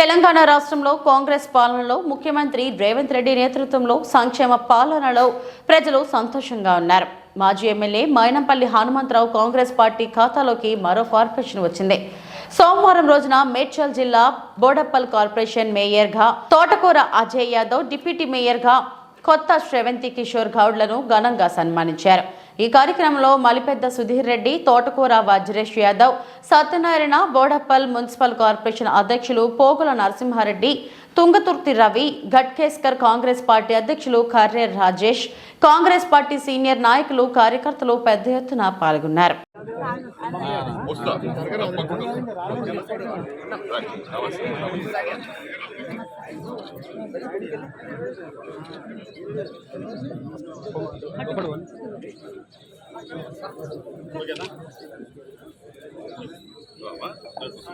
తెలంగాణ రాష్ట్రంలో కాంగ్రెస్ పాలనలో ముఖ్యమంత్రి రేవంత్ రెడ్డి నేతృత్వంలో సంక్షేమ పాలనలో ప్రజలు సంతోషంగా ఉన్నారు. మాజీ ఎమ్మెల్యే మైనంపల్లి హనుమంతరావు కాంగ్రెస్ పార్టీ ఖాతాలోకి మరో కార్పొరేషన్ వచ్చింది. సోమవారం రోజున మేడ్చల్ జిల్లా బోడప్పల్ కార్పొరేషన్ మేయర్గా తోటకూర అజయ్ యాదవ్ డిప్యూటీ మేయర్గా కొత్త శ్రవంతి కిషోర్ గౌడ్లను ఘనంగా సన్మానించారు. ఈ కార్యక్రమంలో మలిపెద్ద సుధీర్ రెడ్డి తోటకూర వజ్రేష్ యాదవ్ సత్యనారాయణ బోడప్పల్ మున్సిపల్ కార్పొరేషన్ అధ్యక్షులు పోగుల నరసింహారెడ్డి తుంగతుర్తి రవి ఘట్కేస్కర్ కాంగ్రెస్ పార్టీ అధ్యక్షులు కర్రే రాజేష్ కాంగ్రెస్ పార్టీ సీనియర్ నాయకులు కార్యకర్తలు పెద్ద ఎత్తున పాల్గొన్నారు. వస్తా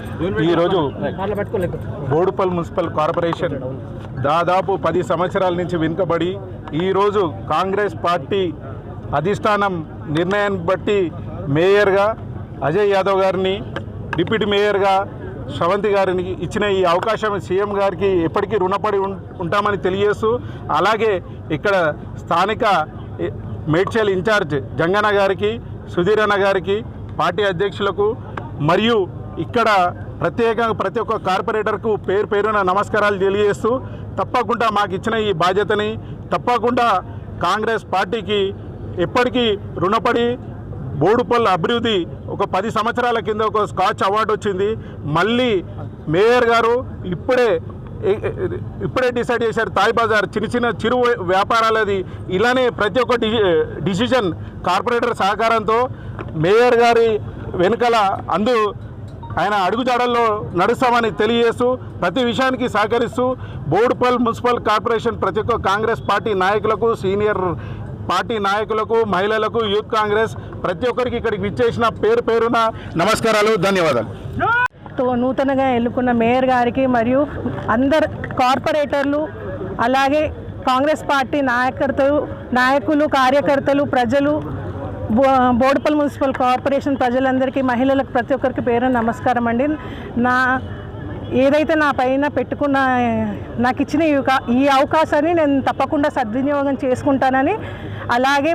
ఈరోజు బోడుపల్ మున్సిపల్ కార్పొరేషన్ దాదాపు పది సంవత్సరాల నుంచి వెనుకబడి ఈరోజు కాంగ్రెస్ పార్టీ అధిష్టానం నిర్ణయాన్ని బట్టి మేయర్గా అజయ్ యాదవ్ గారిని డిప్యూటీ మేయర్గా శ్రవంతి గారిని ఇచ్చిన ఈ అవకాశం సీఎం గారికి ఎప్పటికీ రుణపడి ఉం- ఉంటామని తెలియజేస్తూ అలాగే ఇక్కడ స్థానిక మేడ్చల్ ఇన్ఛార్జ్ జంగన్న గారికి సుధీరన్న గారికి పార్టీ అధ్యక్షులకు మరియు ఇక్కడ ప్రత్యేకంగా ప్రతి ఒక్క కార్పొరేటర్కు పేరు పేరున నమస్కారాలు తెలియజేస్తూ తప్పకుండా మాకు ఇచ్చిన ఈ బాధ్యతని తప్పకుండా కాంగ్రెస్ పార్టీకి ఎప్పటికీ రుణపడి బోడుపల్లి అభివృద్ధి ఒక పది సంవత్సరాల కింద ఒక స్కాచ్ అవార్డు వచ్చింది. మళ్ళీ మేయర్ గారు ఇప్పుడే ఇప్పుడే డిసైడ్ చేశారు తాయ్ బజార్ చిన్న చిన్న చిరు వ్యాపారాలది. ఇలానే ప్రతి ఒక్క డి- డిసిజన్ కార్పొరేటర్ సహకారంతో మేయర్ గారి వెనుకల అందు ఆయన అడుగుజాడల్లో నడుస్తామని తెలియజేస్తూ ప్రతి విషయానికి సహకరిస్తూ బోర్డుపల్ మున్సిపల్ కార్పొరేషన్ ప్రతి ఒక్క కాంగ్రెస్ పార్టీ నాయకులకు సీనియర్ పార్టీ నాయకులకు మహిళలకు యూత్ కాంగ్రెస్ ప్రతి ఒక్కరికి ఇక్కడికి విచ్చేసిన పేరు పేరున నమస్కారాలు ధన్యవాదాలు. నూతనంగా ఎన్నుకున్న మేయర్ గారికి మరియు అందరు కార్పొరేటర్లు అలాగే కాంగ్రెస్ పార్టీ నాయకర్తలు నాయకులు కార్యకర్తలు ప్రజలు బో బోడుపల్ మున్సిపల్ కార్పొరేషన్ ప్రజలందరికీ మహిళలకు ప్రతి ఒక్కరికి పేరు నమస్కారం అండి. నా ఏదైతే నా పైన పెట్టుకున్న నాకు ఇచ్చిన ఈ అవకాశాన్ని నేను తప్పకుండా సద్వినియోగం చేసుకుంటానని అలాగే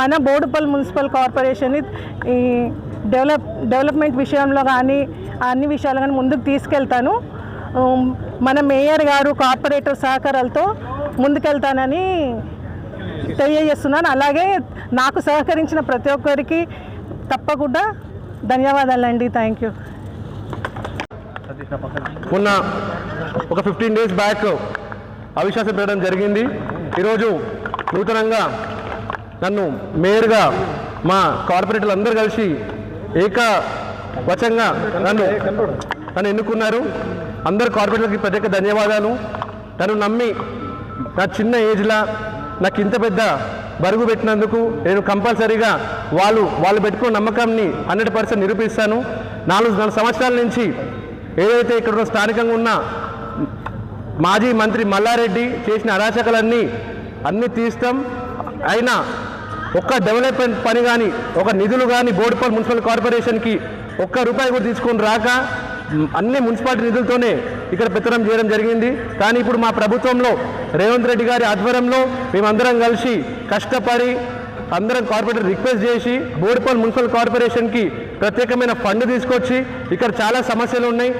మన బోడుపల్ మున్సిపల్ కార్పొరేషన్ని ఈ డెవలప్ డెవలప్మెంట్ విషయంలో కానీ అన్ని విషయాలు కానీ ముందుకు తీసుకెళ్తాను. మన మేయర్ గారు కార్పొరేటర్ సహకారాలతో ముందుకెళ్తానని తెలియజేస్తున్నాను. అలాగే నాకు సహకరించిన ప్రతి ఒక్కరికి తప్పకుండా ధన్యవాదాలండి థ్యాంక్ యూ మొన్న ఒక ఫిఫ్టీన్ డేస్ బ్యాక్ అవిశ్వాసం పెట్టడం జరిగింది. ఈరోజు నూతనంగా నన్ను మేయర్గా మా కార్పొరేటర్లు అందరూ కలిసి ఏకవచంగా నన్ను నన్ను ఎన్నుకున్నారు. అందరు కార్పొరేటర్లకి ప్రత్యేక ధన్యవాదాలు. నన్ను నమ్మి నా చిన్న ఏజ్లో నాకు ఇంత పెద్ద బరుగు పెట్టినందుకు నేను కంపల్సరీగా వాళ్ళు వాళ్ళు పెట్టుకున్న నమ్మకాన్ని హండ్రెడ్ పర్సెంట్ నిరూపిస్తాను. నాలుగు నాలుగు సంవత్సరాల నుంచి ఏదైతే ఇక్కడ ఉన్న స్థానికంగా ఉన్న మాజీ మంత్రి మల్లారెడ్డి చేసిన అరాచకలన్నీ అన్నీ తీస్తాం. అయినా ఒక్క డెవలప్మెంట్ పని కానీ ఒక నిధులు కానీ బోడుపల్ మున్సిపల్ కార్పొరేషన్కి ఒక్క రూపాయి కూడా తీసుకొని రాక అన్ని మున్సిపాలిటీ నిధులతోనే ఇక్కడ పెత్తనం చేయడం జరిగింది. కానీ ఇప్పుడు మా ప్రభుత్వంలో రేవంత్ రెడ్డి గారి ఆధ్వర్యంలో మేమందరం కలిసి కష్టపడి అందరం కార్పొరేటర్ రిక్వెస్ట్ చేసి బోడుపల్ మున్సిపల్ కార్పొరేషన్కి ప్రత్యేకమైన ఫండ్ తీసుకొచ్చి ఇక్కడ చాలా సమస్యలు ఉన్నాయి.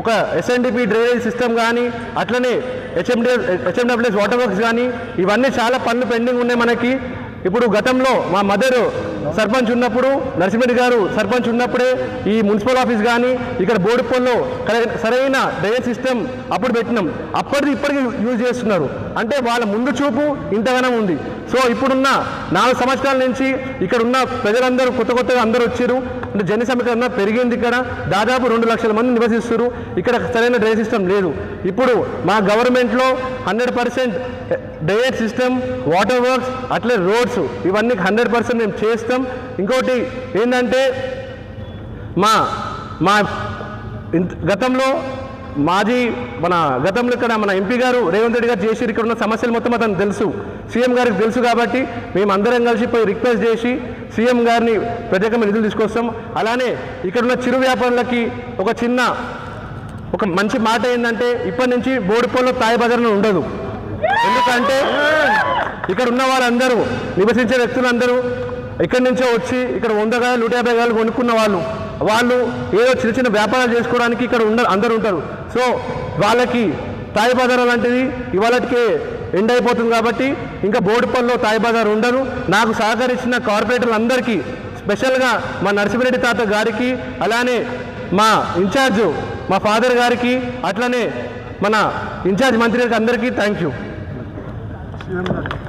ఒక ఎస్ఎన్డిపి డ్రైనేజ్ సిస్టమ్ కానీ అట్లనే హెచ్ఎండి హెచ్ఎండబ్ల్యూఎస్ వాటర్ వర్క్స్ కానీ ఇవన్నీ చాలా పనులు పెండింగ్ ఉన్నాయి మనకి. ఇప్పుడు గతంలో మా మదర్ సర్పంచ్ ఉన్నప్పుడు నరసింహరెడ్డి గారు సర్పంచ్ ఉన్నప్పుడే ఈ మున్సిపల్ ఆఫీస్ కానీ ఇక్కడ బోడిపల్లో సరైన డ్రైనేజ్ సిస్టమ్ అప్పుడు పెట్టినాం. అప్పటిది ఇప్పటికి యూజ్ చేస్తున్నారు. అంటే వాళ్ళ ముందు చూపు ఇంతగానం ఉంది. సో ఇప్పుడున్న నాలుగు సంవత్సరాల నుంచి ఇక్కడ ఉన్న ప్రజలందరూ కొత్త కొత్తగా అందరూ వచ్చారు. అంటే జన సమీకరణ పెరిగింది ఇక్కడ. దాదాపు రెండు లక్షల మంది నివసిస్తారు ఇక్కడ సరైన డ్రైనేజ్ సిస్టమ్ లేదు. ఇప్పుడు మా గవర్నమెంట్లో hundred percent drainage system water works అట్లే రోడ్స్ ఇవన్నీ హండ్రెడ్ పర్సెంట్ మేము చేస్తాం. ఇంకోటి ఏంటంటే మా మా గతంలో మాజీ మన గతంలో ఇక్కడ మన ఎంపీ గారు రేవంత్ రెడ్డి గారు చేసి ఇక్కడ ఉన్న సమస్యలు మొత్తం అతను తెలుసు. సీఎం గారికి తెలుసు కాబట్టి మేము అందరం కలిసి పోయి రిక్వెస్ట్ చేసి సీఎం గారిని ప్రత్యేకమైన నిధులు తీసుకొస్తాం. అలానే ఇక్కడున్న చిరు వ్యాపారులకి ఒక చిన్న ఒక మంచి మాట ఏంటంటే ఇప్పటి నుంచి బోడుపల్లో తాయి ఉండదు. ఎందుకంటే ఇక్కడ ఉన్న వాళ్ళందరూ నివసించే వ్యక్తులందరూ ఇక్కడి నుంచో వచ్చి ఇక్కడ వంద గాయలు నూట యాభై గాయాలు కొనుక్కున్న వాళ్ళు. వాళ్ళు ఏదో చిన్న చిన్న వ్యాపారాలు చేసుకోవడానికి ఇక్కడ ఉండ అందరూ ఉంటారు. సో వాళ్ళకి తాయి బజార్ లాంటిది ఇవాళకే ఎండ్ అయిపోతుంది కాబట్టి ఇంకా బోడుపల్లో తాయి బజార్ నాకు సహకరించిన కార్పొరేటర్లు అందరికీ స్పెషల్గా మా నరసింహరెడ్డి తాత గారికి అలానే మా ఇన్ఛార్జ్ మా ఫాదర్ గారికి అట్లనే మన ఇన్ఛార్జ్ మంత్రి గారికి అందరికీ థ్యాంక్ యూ